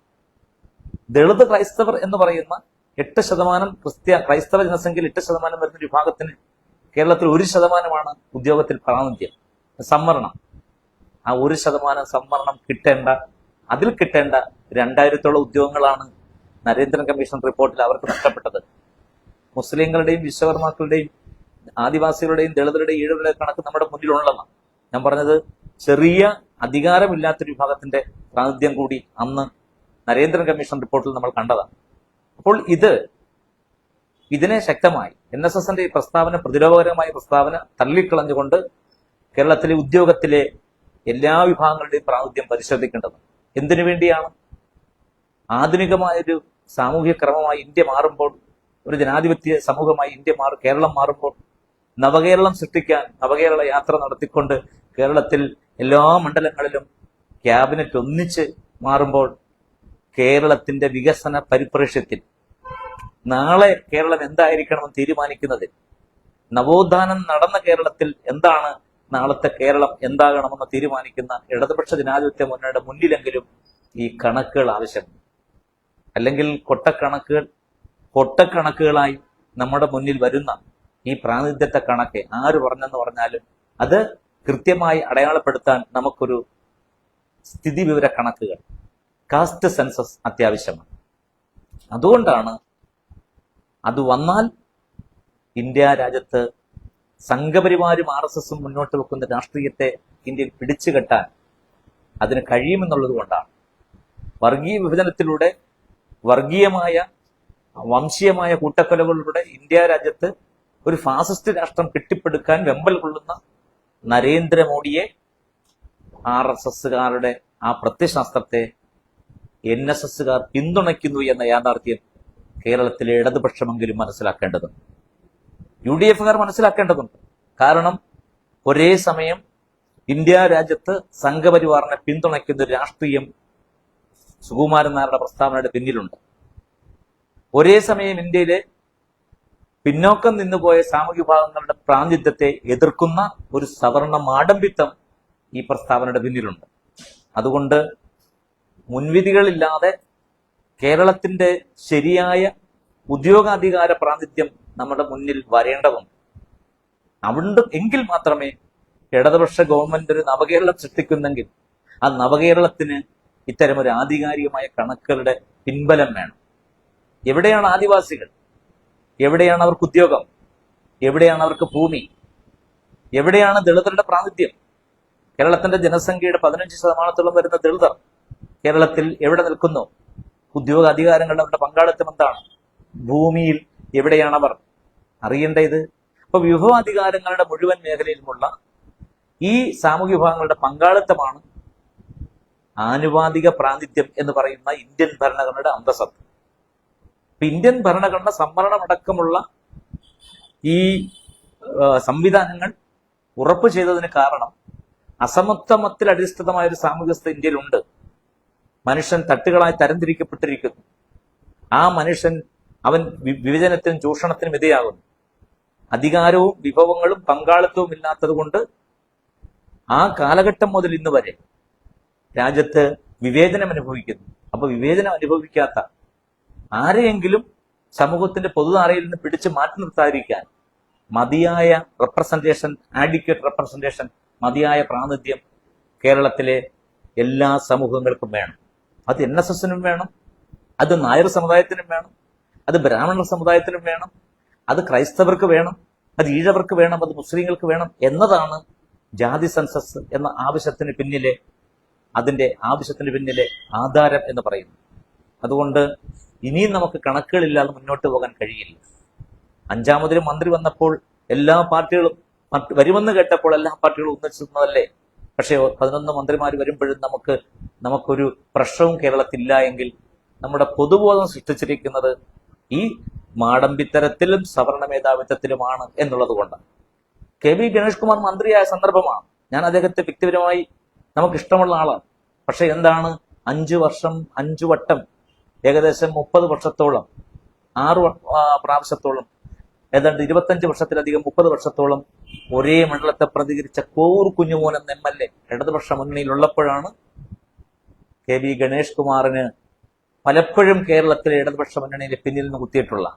ദളിത് ക്രൈസ്തവർ എന്ന് പറയുന്ന എട്ട് ശതമാനം ക്രിസ്ത്യ ക്രൈസ്തവ ജനസംഖ്യയിൽ എട്ട് ശതമാനം വരുന്ന വിഭാഗത്തിന് കേരളത്തിൽ ഒരു ശതമാനമാണ് ഉദ്യോഗത്തിൽ പ്രാതിനിധ്യം. സംവരണം. ആ ഒരു ശതമാനം സംവരണം കിട്ടേണ്ട അതിൽ കിട്ടേണ്ട രണ്ടായിരത്തോളം ഉദ്യോഗങ്ങളാണ് നരേന്ദ്രൻ കമ്മീഷൻ റിപ്പോർട്ടിൽ അവർക്ക് നഷ്ടപ്പെട്ടത്. മുസ്ലിങ്ങളുടെയും വിശ്വകർമാക്കളുടെയും ആദിവാസികളുടെയും ദളിതരുടെയും ഈഴവരുടെ കണക്ക് നമ്മുടെ മുന്നിലുള്ളതാണ്. ഞാൻ പറഞ്ഞത് ചെറിയ അധികാരമില്ലാത്തൊരു വിഭാഗത്തിന്റെ പ്രാതിനിധ്യം കൂടി അന്ന് നരേന്ദ്രൻ കമ്മീഷൻ റിപ്പോർട്ടിൽ നമ്മൾ കണ്ടതാണ്. അപ്പോൾ ഇത് ഇതിനെ ശക്തമായി എൻ എസ് എസിന്റെ ഈ പ്രസ്താവന പ്രതിരോധകരമായ പ്രസ്താവന തള്ളിക്കളഞ്ഞുകൊണ്ട് കേരളത്തിലെ ഉദ്യോഗത്തിലെ എല്ലാ വിഭാഗങ്ങളുടെയും പ്രാതിനിധ്യം പരിശോധിക്കേണ്ടത് എന്തിനു വേണ്ടിയാണ്? ആധുനികമായൊരു സാമൂഹ്യ ക്രമമായി ഇന്ത്യ മാറുമ്പോൾ ഒരു ജനാധിപത്യ സമൂഹമായി ഇന്ത്യ മാറും കേരളം മാറുമ്പോൾ നവകേരളം സൃഷ്ടിക്കാൻ നവകേരള യാത്ര നടത്തിക്കൊണ്ട് കേരളത്തിൽ എല്ലാ മണ്ഡലങ്ങളിലും ക്യാബിനറ്റ് ഒന്നിച്ച് മാറുമ്പോൾ കേരളത്തിന്റെ വികസന പരിപ്രേക്ഷ്യത്തിൽ നാളെ കേരളം എന്തായിരിക്കണമെന്ന് തീരുമാനിക്കുന്നതിൽ നവോത്ഥാനം നടന്ന കേരളത്തിൽ എന്താണ് നാളത്തെ കേരളം എന്താകണമെന്ന് തീരുമാനിക്കുന്ന ഇടതുപക്ഷ ജനാധിപത്യ മുന്നണിയുടെ മുന്നിലെങ്കിലും ഈ കണക്കുകൾ ആവശ്യമുണ്ട് അല്ലെങ്കിൽ കൊട്ടക്കണക്കുകൾ കൊട്ടക്കണക്കുകളായി നമ്മുടെ മുന്നിൽ വരുന്ന ഈ പ്രാതിനിധ്യത്തെ കണക്ക് ആര് പറഞ്ഞെന്ന് പറഞ്ഞാലും അത് കൃത്യമായി അടയാളപ്പെടുത്താൻ നമുക്കൊരു സ്ഥിതി വിവര കണക്കുകൾ കാസ്റ്റ് സെൻസസ് അത്യാവശ്യമാണ്. അതുകൊണ്ടാണ് അത് വന്നാൽ ഇന്ത്യ രാജ്യത്ത് സംഘപരിവാരും ആർ എസ് എസും മുന്നോട്ട് വെക്കുന്ന രാഷ്ട്രീയത്തെ ഇന്ത്യയിൽ പിടിച്ചുകെട്ടാൻ അതിന് കഴിയുമെന്നുള്ളത് കൊണ്ടാണ്. വർഗീയ വിഭജനത്തിലൂടെ വർഗീയമായ വംശീയമായ കൂട്ടക്കൊലകളിലൂടെ ഇന്ത്യ രാജ്യത്ത് ഒരു ഫാസിസ്റ്റ് രാഷ്ട്രം കെട്ടിപ്പടുക്കാൻ വെമ്പൽ കൊള്ളുന്ന നരേന്ദ്രമോദിയെ ആർ എസ് എസ്സുകാരുടെ ആ പ്രത്യശാസ്ത്രത്തെ എൻ എസ് എസ്സുകാർ പിന്തുണയ്ക്കുന്നു എന്ന യാഥാർത്ഥ്യം കേരളത്തിലെ ഇടതുപക്ഷമെങ്കിലും മനസ്സിലാക്കേണ്ടതുണ്ട്. യു ഡി എഫുകാർ മനസ്സിലാക്കേണ്ടതുണ്ട്. കാരണം ഒരേ സമയം ഇന്ത്യ രാജ്യത്ത് സംഘപരിവാറിനെ പിന്തുണയ്ക്കുന്ന ഒരു രാഷ്ട്രീയം സുകുമാരൻ നായരുടെ പ്രസ്താവനയുടെ പിന്നിലുണ്ട്. ഒരേ സമയം ഇന്ത്യയിലെ പിന്നോക്കം നിന്നുപോയ സാമൂഹ്യ വിഭാഗങ്ങളുടെ പ്രാതിനിധ്യത്തെ എതിർക്കുന്ന ഒരു സവർണ മാടമ്പിത്തം ഈ പ്രസ്താവനയുടെ പിന്നിലുണ്ട്. അതുകൊണ്ട് മുൻവിധികളില്ലാതെ കേരളത്തിന്റെ ശരിയായ ഉദ്യോഗാധികാര പ്രാതിനിധ്യം നമ്മുടെ മുന്നിൽ വരേണ്ടതുണ്ട്. അവിടെ എങ്കിൽ മാത്രമേ ഇടതുപക്ഷ ഗവൺമെന്റ് ഒരു നവകേരളം സൃഷ്ടിക്കുന്നെങ്കിൽ ആ നവകേരളത്തിന് ഇത്തരം ഒരു ആധികാരികമായ കണക്കുകളുടെ പിൻബലം വേണം. എവിടെയാണ് ആദിവാസികൾ? എവിടെയാണ് അവർക്ക് ഉദ്യോഗം? എവിടെയാണ് അവർക്ക് ഭൂമി? എവിടെയാണ് ദളിതരുടെ പ്രാതിനിധ്യം? കേരളത്തിന്റെ ജനസംഖ്യയുടെ പതിനഞ്ച് ശതമാനത്തോളം വരുന്ന ദളിതർ കേരളത്തിൽ എവിടെ നിൽക്കുന്നു? ഉദ്യോഗ അധികാരങ്ങളുടെ അവരുടെ പങ്കാളിത്തം എന്താണ്? ഭൂമിയിൽ എവിടെയാണ് അവർ അറിയേണ്ട ഇത് അപ്പൊ വിഭവാധികാരങ്ങളുടെ മുഴുവൻ മേഖലയിലുമുള്ള ഈ സാമൂഹ്യ വിഭാഗങ്ങളുടെ പങ്കാളിത്തമാണ് ആനുപാതിക പ്രാതിനിധ്യം എന്ന് പറയുന്ന ഇന്ത്യൻ ഭരണഘടനയുടെ അന്തസത്ത് ഇന്ത്യൻ ഭരണഘടന സംവരണമടക്കമുള്ള ഈ സംവിധാനങ്ങൾ ഉറപ്പു ചെയ്തതിന് കാരണം അസമത്വത്തിൽ അടിസ്ഥാനമായ ഒരു സാമൂഹ്യസ്ഥ ഇന്ത്യയിലുണ്ട്. മനുഷ്യൻ തട്ടുകളായി തരംതിരിക്കപ്പെട്ടിരിക്കുന്നു. ആ മനുഷ്യൻ അവൻ വിഭജനത്തിനും ചൂഷണത്തിനും ഇതയാകുന്നു അധികാരവും വിഭവങ്ങളും പങ്കാളിത്തവും ഇല്ലാത്തത് കൊണ്ട് ആ കാലഘട്ടം മുതൽ ഇന്ന് വരെ രാജ്യത്ത് വിവേചനം അനുഭവിക്കുന്നു. അപ്പൊ വിവേചനം അനുഭവിക്കാത്ത ആരെയെങ്കിലും സമൂഹത്തിന്റെ പൊതുധാരയിൽ നിന്ന് പിടിച്ചു മാറ്റി നിർത്താതിരിക്കാൻ മതിയായ റെപ്രസെന്റേഷൻ ആഡിക്വേറ്റ് റെപ്രസെന്റേഷൻ മതിയായ പ്രാതിനിധ്യം കേരളത്തിലെ എല്ലാ സമൂഹങ്ങൾക്കും വേണം. അത് എൻ എസ് എസിനും വേണം അത് നായർ സമുദായത്തിനും വേണം അത് ബ്രാഹ്മണ സമുദായത്തിനും വേണം അത് ക്രൈസ്തവർക്ക് വേണം അത് ഈഴവർക്ക് വേണം അത് മുസ്ലിങ്ങൾക്ക് വേണം എന്നതാണ് ജാതി സെൻസസ് എന്ന ആവശ്യത്തിന് പിന്നിലെ അതിന്റെ ആവശ്യത്തിന് പിന്നിലെ ആധാരം എന്ന് പറയുന്നു അതുകൊണ്ട് ഇനിയും നമുക്ക് കണക്കുകളില്ലാതെ മുന്നോട്ട് പോകാൻ കഴിയില്ല. അഞ്ചാമതിലും മന്ത്രി വന്നപ്പോൾ എല്ലാ പാർട്ടികളും വരുമെന്ന് കേട്ടപ്പോൾ എല്ലാ പാർട്ടികളും ഒന്നിച്ചിരുന്നതല്ലേ പക്ഷേ പതിനൊന്ന് മന്ത്രിമാർ വരുമ്പോഴും നമുക്ക് നമുക്കൊരു പ്രശ്നവും കേരളത്തില്ല എങ്കിൽ നമ്മുടെ പൊതുബോധം സൃഷ്ടിച്ചിരിക്കുന്നത് ഈ മാടമ്പിത്തരത്തിലും സവർണ മേധാവിത്വത്തിലുമാണ് എന്നുള്ളത് കൊണ്ടാണ്. കെ വി ഗണേഷ് കുമാർ മന്ത്രിയായ സന്ദർഭമാണ്. ഞാൻ അദ്ദേഹത്തെ വ്യക്തിപരമായി നമുക്ക് ഇഷ്ടമുള്ള ആളാണ്. പക്ഷെ എന്താണ് അഞ്ചു വർഷം അഞ്ചു വട്ടം ഏകദേശം മുപ്പത് വർഷത്തോളം ആറ് പ്രാവശ്യത്തോളം ഏതാണ്ട് ഇരുപത്തഞ്ച് വർഷത്തിലധികം മുപ്പത് വർഷത്തോളം ഒരേ മണ്ഡലത്തെ പ്രതികരിച്ച കോർ കുഞ്ഞുമോൻ എന്ന എം എൽ എ ഇടതുപക്ഷ മുന്നണിയിലുള്ളപ്പോഴാണ് കെ വി ഗണേഷ് കുമാറിന് പലപ്പോഴും കേരളത്തിലെ ഇടതുപക്ഷ മുന്നണിയിലെ പിന്നിൽ നിന്ന് കുത്തിയിട്ടുള്ള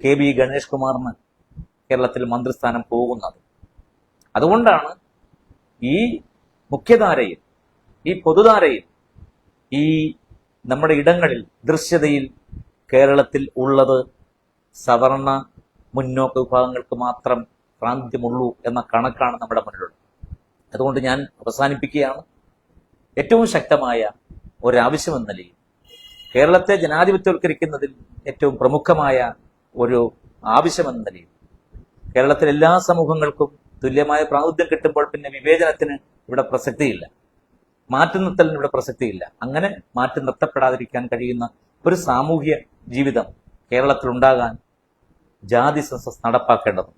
കെ വി ഗണേഷ് കുമാറിന് കേരളത്തിൽ മന്ത്രിസ്ഥാനം പോകുന്നത്. അതുകൊണ്ടാണ് ഈ മുഖ്യധാരയിൽ ഈ പൊതുധാരയിൽ ഈ നമ്മുടെ ഇടങ്ങളിൽ ദൃശ്യതയിൽ കേരളത്തിൽ ഉള്ളത് സവർണ മുന്നോക്ക വിഭാഗങ്ങൾക്ക് മാത്രം പ്രാന്തിമുള്ളൂ എന്ന കണക്കാണ് നമ്മുടെ മുന്നിലുള്ളത്. അതുകൊണ്ട് ഞാൻ അവസാനിപ്പിക്കുകയാണ്. ഏറ്റവും ശക്തമായ ഒരാവശ്യം എന്ന നിലയിൽ കേരളത്തെ ജനാധിപത്യവൽക്കരിക്കുന്നതിൽ ഏറ്റവും പ്രമുഖമായ ഒരു ആവശ്യമെന്ന നിലയിൽ കേരളത്തിലെ എല്ലാ സമൂഹങ്ങൾക്കും തുല്യമായ പ്രാതിനിധ്യം കിട്ടുമ്പോൾ പിന്നെ വിവേചനത്തിന് ഇവിടെ പ്രസക്തിയില്ല. മാറ്റി നിർത്തലിന് ഇവിടെ പ്രസക്തിയില്ല. അങ്ങനെ മാറ്റി നിർത്തപ്പെടാതിരിക്കാൻ കഴിയുന്ന ഒരു സാമൂഹ്യ ജീവിതം കേരളത്തിൽ ഉണ്ടാകാൻ ജാതി സെൻസസ് നടപ്പാക്കേണ്ടത്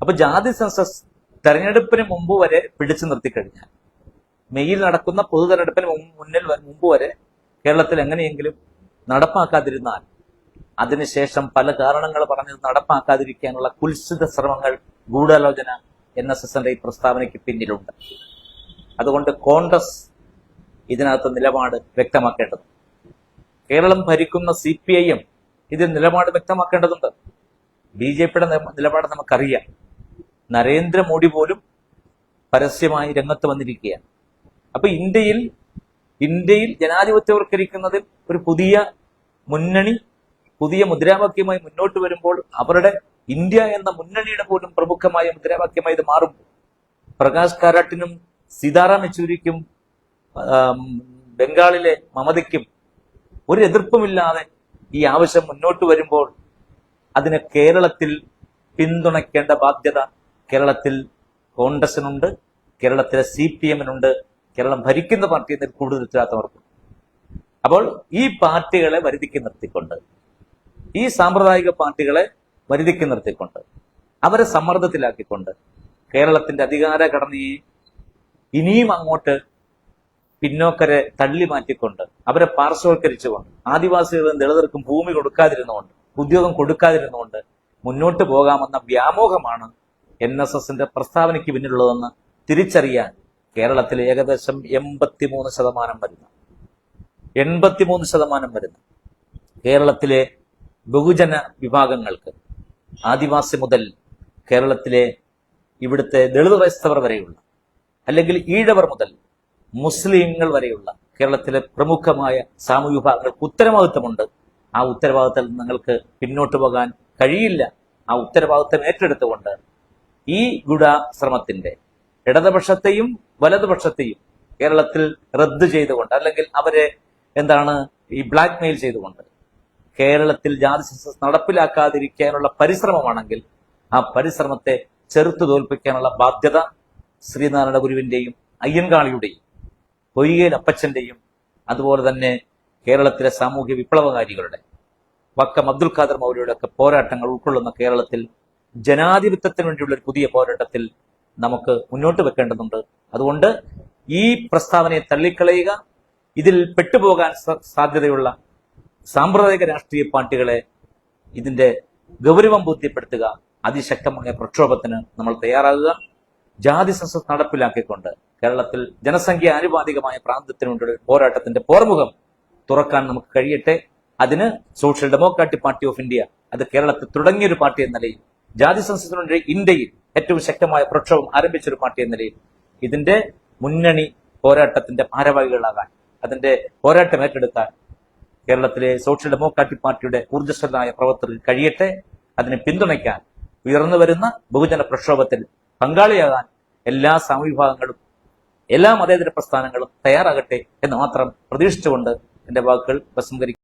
അപ്പൊ ജാതി സെൻസസ് തെരഞ്ഞെടുപ്പിന് മുമ്പ് വരെ പിടിച്ചു നിർത്തിക്കഴിഞ്ഞാൽ മെയ്യിൽ നടക്കുന്ന പൊതു തെരഞ്ഞെടുപ്പിന് മുന്നിൽ മുമ്പ് വരെ കേരളത്തിൽ എങ്ങനെയെങ്കിലും നടപ്പാക്കാതിരുന്നാൽ അതിനുശേഷം പല കാരണങ്ങൾ പറഞ്ഞത് നടപ്പാക്കാതിരിക്കാനുള്ള കുൽസിത ശ്രമങ്ങൾ ഗൂഢാലോചന എൻ എസ് എസിന്റെ ഈ പ്രസ്താവനയ്ക്ക് പിന്നിലുണ്ട്. അതുകൊണ്ട് കോൺഗ്രസ് ഇതിനകത്ത് നിലപാട് വ്യക്തമാക്കേണ്ടതുണ്ട്. കേരളം ഭരിക്കുന്ന സി പി ഐ എം ഇതിൽ നിലപാട് വ്യക്തമാക്കേണ്ടതുണ്ട്. ബി ജെ പിയുടെ നിലപാട് നമുക്കറിയാം. നരേന്ദ്രമോദി പോലും പരസ്യമായി രംഗത്ത് വന്നിരിക്കുകയാണ്. അപ്പൊ ഇന്ത്യയിൽ ഇന്ത്യയിൽ ജനാധിപത്യവൽക്കരിക്കുന്നതിൽ ഒരു പുതിയ മുന്നണി പുതിയ മുദ്രാവാക്യമായി മുന്നോട്ട് വരുമ്പോൾ അവരുടെ ഇന്ത്യ എന്ന മുന്നണിയുടെ പോലും പ്രമുഖമായ മുദ്രാവാക്യമായി ഇത് മാറും. പ്രകാശ് കാരാട്ടിനും സീതാറാം യെച്ചൂരിക്കും ബംഗാളിലെ മമതയ്ക്കും ഒരു എതിർപ്പുമില്ലാതെ ഈ ആവശ്യം മുന്നോട്ട് വരുമ്പോൾ അതിനെ കേരളത്തിൽ പിന്തുണയ്ക്കേണ്ട ബാധ്യത കേരളത്തിൽ കോൺഗ്രസിനുണ്ട് കേരളത്തിലെ സി പി എമ്മിനുണ്ട് കേരളം ഭരിക്കുന്ന പാർട്ടി എന്നതിൽ കൂടുതൽ ഉത്തരവാദിത്തവർക്കും അപ്പോൾ ഈ പാർട്ടികളെ വരുതിക്ക് നിർത്തിക്കൊണ്ട് ഈ സാമ്പ്രദായിക പാർട്ടികളെ വരുതിക്ക് നിർത്തിക്കൊണ്ട് അവരെ സമ്മർദ്ദത്തിലാക്കിക്കൊണ്ട് കേരളത്തിന്റെ അധികാര ഘടനയെ ഇനിയും അങ്ങോട്ട് പിന്നോക്കരെ തള്ളി മാറ്റിക്കൊണ്ട് അവരെ പാർശ്വവൽക്കരിച്ചുകൊണ്ട് ആദിവാസികളും ദളിതർക്കും ഭൂമി കൊടുക്കാതിരുന്നുകൊണ്ട് ഉദ്യോഗം കൊടുക്കാതിരുന്നുകൊണ്ട് മുന്നോട്ട് പോകാമെന്ന വ്യാമോഹമാണ് എൻ എസ് എസിന്റെ പ്രസ്താവനയ്ക്ക് പിന്നിലുള്ളതെന്ന് തിരിച്ചറിയാൻ കേരളത്തിൽ ഏകദേശം എൺപത്തിമൂന്ന് ശതമാനം വരുന്നു. എൺപത്തിമൂന്ന് ശതമാനം വരുന്നു. കേരളത്തിലെ ബഹുജന വിഭാഗങ്ങൾക്ക് ആദിവാസി മുതൽ കേരളത്തിലെ ഇവിടുത്തെ ദളിത് ക്രൈസ്തവർ വരെയുള്ള അല്ലെങ്കിൽ ഈഴവർ മുതൽ മുസ്ലിങ്ങൾ വരെയുള്ള കേരളത്തിലെ പ്രമുഖമായ സാമൂഹ്യ വിഭാഗങ്ങൾക്ക് ഉത്തരവാദിത്തമുണ്ട് ആ ഉത്തരവാദിത്തം നിങ്ങൾക്ക് പിന്നോട്ട് പോകാൻ കഴിയില്ല. ആ ഉത്തരവാദിത്തം ഏറ്റെടുത്തുകൊണ്ട് ഈ ഗുഢാശ്രമത്തിന്റെ ഇടതുപക്ഷത്തെയും വലതുപക്ഷത്തെയും കേരളത്തിൽ റദ്ദ് ചെയ്തുകൊണ്ട് അല്ലെങ്കിൽ അവരെ എന്താണ് ഈ ബ്ലാക്ക് മെയിൽ ചെയ്തുകൊണ്ട് കേരളത്തിൽ ജാതി സെൻസസ് നടപ്പിലാക്കാതിരിക്കാനുള്ള പരിശ്രമമാണെങ്കിൽ ആ പരിശ്രമത്തെ ചെറുത്തു തോൽപ്പിക്കാനുള്ള ബാധ്യത ശ്രീനാരായണ ഗുരുവിന്റെയും അയ്യൻകാളിയുടെയും പൊയ്യേൽ അപ്പച്ചന്റെയും അതുപോലെ തന്നെ കേരളത്തിലെ സാമൂഹ്യ വിപ്ലവകാരികളുടെ വക്കം അബ്ദുൽ ഖാദർ മൗലിയുടെ ഒക്കെ പോരാട്ടങ്ങൾ ഉൾക്കൊള്ളുന്ന കേരളത്തിൽ ജനാധിപത്യത്തിന് വേണ്ടിയുള്ള ഒരു പുതിയ പോരാട്ടത്തിൽ നമുക്ക് മുന്നോട്ട് വെക്കേണ്ടതുണ്ട്. അതുകൊണ്ട് ഈ പ്രസ്താവനയെ തള്ളിക്കളയുക ഇതിൽ പെട്ടുപോകാൻ സാധ്യതയുള്ള സാമ്പ്രദായിക രാഷ്ട്രീയ പാർട്ടികളെ ഇതിന്റെ ഗൗരവം ബോധ്യപ്പെടുത്തുക അതിശക്തമായ പ്രക്ഷോഭത്തിന് നമ്മൾ തയ്യാറാകുക ജാതി സെൻസസ് നടപ്പിലാക്കിക്കൊണ്ട് കേരളത്തിൽ ജനസംഖ്യ ആനുപാതികമായ പ്രാന്തത്തിന് വേണ്ടിയുള്ള പോരാട്ടത്തിന്റെ പോർമുഖം തുറക്കാൻ നമുക്ക് കഴിയട്ടെ. അതിന് social democratic party of India അത് കേരളത്തിൽ തുടങ്ങിയ ഒരു പാർട്ടി എന്ന നിലയിൽ ജാതി സംസ്ഥാനത്തിന്റെ ഇന്ത്യയിൽ ഏറ്റവും ശക്തമായ പ്രക്ഷോഭം ആരംഭിച്ചൊരു പാർട്ടി എന്ന നിലയിൽ ഇതിന്റെ മുന്നണി പോരാട്ടത്തിന്റെ ഭാരവാഹികളാകാൻ അതിന്റെ പോരാട്ടം ഏറ്റെടുക്കാൻ കേരളത്തിലെ സോഷ്യൽ ഡെമോക്രാറ്റിക് പാർട്ടിയുടെ ഊർജസ്വരനായ പ്രവർത്തകർക്ക് കഴിയട്ടെ. അതിനെ പിന്തുണയ്ക്കാൻ ഉയർന്നു വരുന്ന ബഹുജന പ്രക്ഷോഭത്തിൽ പങ്കാളിയാകാൻ എല്ലാ സമവിഭാഗങ്ങളും എല്ലാ മതേതര പ്രസ്ഥാനങ്ങളും തയ്യാറാകട്ടെ എന്ന് മാത്രം പ്രതീക്ഷിച്ചുകൊണ്ട് എന്റെ വാക്കുകൾ ഉപസംഹരിക്കും